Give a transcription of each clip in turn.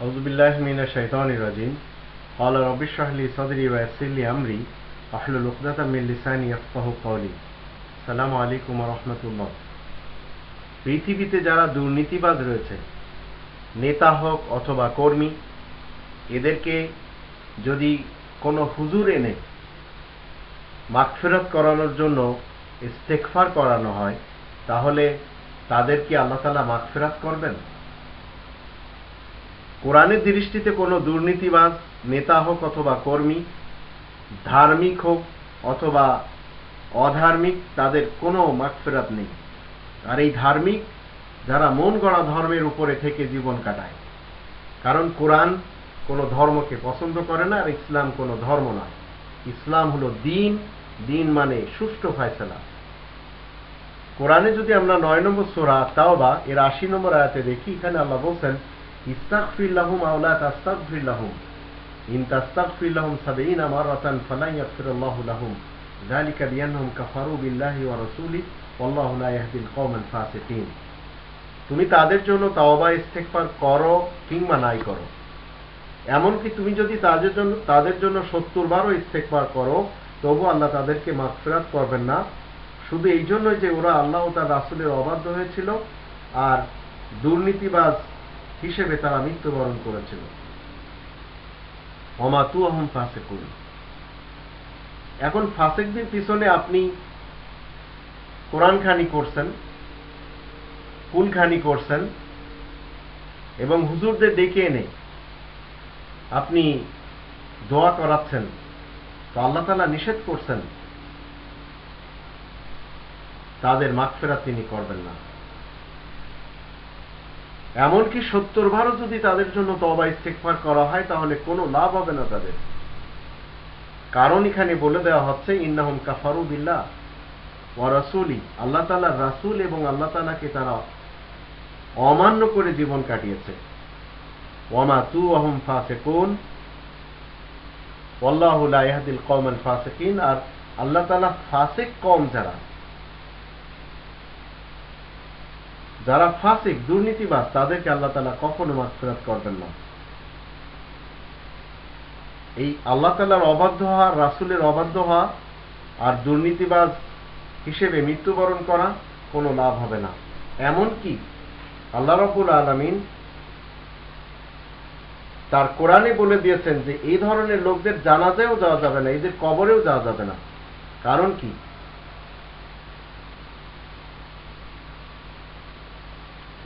أعوذ بالله من الشيطان الرجيم قال رب اشرح لي صدري ويسر لي أمري واحلل عقدة من لساني يفقهوا قولي السلام عليكم ورحمة الله পৃথিবীতে যারা দুর্নীতিবাজ রয়েছে নেতা হোক অথবা কর্মী এদেরকে যদি কোনো হুজুর এনে মাগফিরাত করানোর জন্য ইস্তেকফার করানো হয় তাহলে তাদের কি আল্লাহ তালা মাগফিরাত করবেন কোরআনের দৃষ্টিতে কোনো দুর্নীতিবাজ নেতা হোক অথবা কর্মী, ধার্মিক হোক অথবা অধার্মিক, তাদের কোনো মাগফিরাত নেই। আর এই ধার্মিক যারা মন গড়া ধর্মের উপরে থেকে জীবন কাটায়। কারণ কোরআন কোনো ধর্মকে পছন্দ করে না, আর ইসলাম কোনো ধর্ম নয়। ইসলাম হলো দিন দিন মানে সুষ্ঠু ফায়সালা। কোরআনে যদি আমরা নয় নম্বর সোরা তাওবা এর আশি নম্বর আয়াতে দেখি, এখানে আল্লাহ বলছেন ইস্তাগফির লাহুম আওলা তাস্তাগফির লাহুম। ইন তাস্তাগফির লাহুম সাবঈনা মারাতান ফালা ইয়াগফিরুল্লাহু লাহুম। যালিকা বিআন্নাহুম কাফারু বিল্লাহি ওয়া রাসূলিহি ওয়াল্লাহু লা ইয়াহদিল কওমাল ফাসিকিন। তুমি তাদের জন্য তাওবা ইস্তেগফার করো কিংবা নাই করো। এমনকি তুমি যদি তাদের জন্য তাদের জন্য সত্তর বারও ইস্তেকবার করো, তবু আল্লাহ তাদেরকে মাগফিরাত করবেন না। শুধু এই জন্যই যে ওরা আল্লাহ তার রাসুলের অবাধ্য হয়েছিল। আর দুর্নীতিবাজ হিসেবে তারা মৃত্যুবরণ করেছিল। অমাতু আহম ফাসেকুন। এখন ফাসেকদের পিছনে আপনি কোরআন খানি করছেন কোন খানি করছেন, এবং হুজুরদের ডেকে এনে আপনি দোয়া করাচ্ছেন, তো আল্লাহ তালা নিষেধ করছেন, তাদের মাগফেরা তিনি করবেন না। এমনকি সত্তর বারও যদি তাদের জন্য তবা ইস্তেকফার করা হয়, তাহলে কোনো লাভ হবে না তাদের। কারণ এখানে বলে দেওয়া হচ্ছে, ইন্নাহুম কাফারু বিল্লাহ ওয়া রাসূলি। আল্লাহ তাআলার রাসূল এবং আল্লাহ তাআলাকে তারা অমান্য করে জীবন কাটিয়েছে। ওয়ামা তু আহম ফাসেকুন। ওয়াল্লাহু লা ইয়াহদিল কওমাল ফাসিকিন আর আল্লাহ তাআলা ফাসিক কম যারা যারা ফাসিক, দুর্নীতিবাজ, তাদেরকে আল্লাহ তাআলা কখনো মাগফিরাত করবেন না। এই আল্লাহ তাআলার অবাধ্য হওয়া, রাসূলের অবাধ্য হওয়া আর দুর্নীতিবাজ হিসেবে মৃত্যুবরণ করা কোনো লাভ হবে না। এমনকি আল্লাহ রাব্বুল আলামিন তার কোরআনে বলে দিয়েছেন যে, এই ধরনের লোকদের জানাজায়ও যাওয়া যাবে না, এদের কবরেও যাওয়া যাবে না। কারণ কি?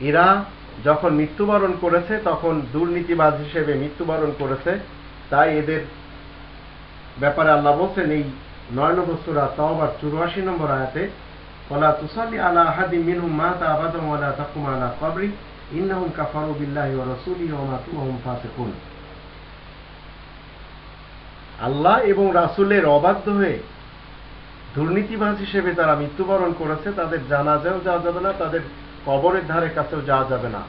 এরা যখন মৃত্যুবরণ করেছে, তখন দুর্নীতিবাজ হিসেবে মৃত্যুবরণ করেছে। তাই এদের ব্যাপারে আল্লাহ বলছেন, এই নয় নম্বর সুরা তওবার চুরাশি নম্বর আয়াতে ওলা তুসাল্লি আলা আহাদি মিনহুম মাতা আবাদাম ওয়ালা তাকুম আলা কবরি, ইন্নাহুম কাফারু বিল্লাহি ওয়া রাসূলিহি ওয়া মাতু ওয়া হুম ফাসিকুন. আল্লাহ এবং রাসূলের অবাধ্য হয়ে দুর্নীতিবাজ হিসেবে তারা মৃত্যুবরণ করেছে, তাদের জানাজাও যাওয়া যাবে না, তাদের কবরের ধারে কাছেও যাওয়া যাবে না।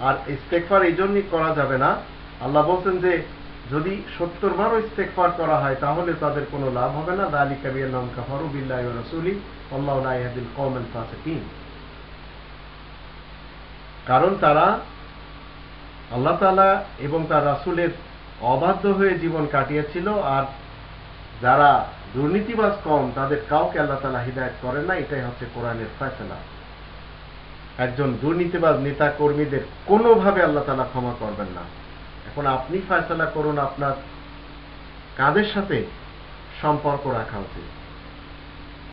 আর ইস্তেকফার এই জন্যই করা যাবে না। আল্লাহ বলছেন যে, যদি সত্তর বারও ইস্তেকফার করা হয়, তাহলে তাদের কোনো লাভ হবে না। দালিকা বিয়াল্লাম কাফারু বিল্লাহি রাসূলি আল্লাহু লা ইয়াহদিল কওমাল ফাসিকিন। কারণ তারা আল্লাহ তালা এবং তার রাসুলের অবাধ্য হয়ে জীবন কাটিয়েছিল, আর যারা দুর্নীতিবাজ কম, তাদের কাউকে আল্লাহ তালা হৃদায়ত করেন না। এটাই হচ্ছে কোরআনের ফয়সলা। একজন দুর্নীতিবাজ নেতা কর্মীদের কোনোভাবে আল্লাহ তালা ক্ষমা করবেন না। এখন আপনি ফয়সলা করুন, আপনার কাদের সাথে সম্পর্ক রাখা উচিত?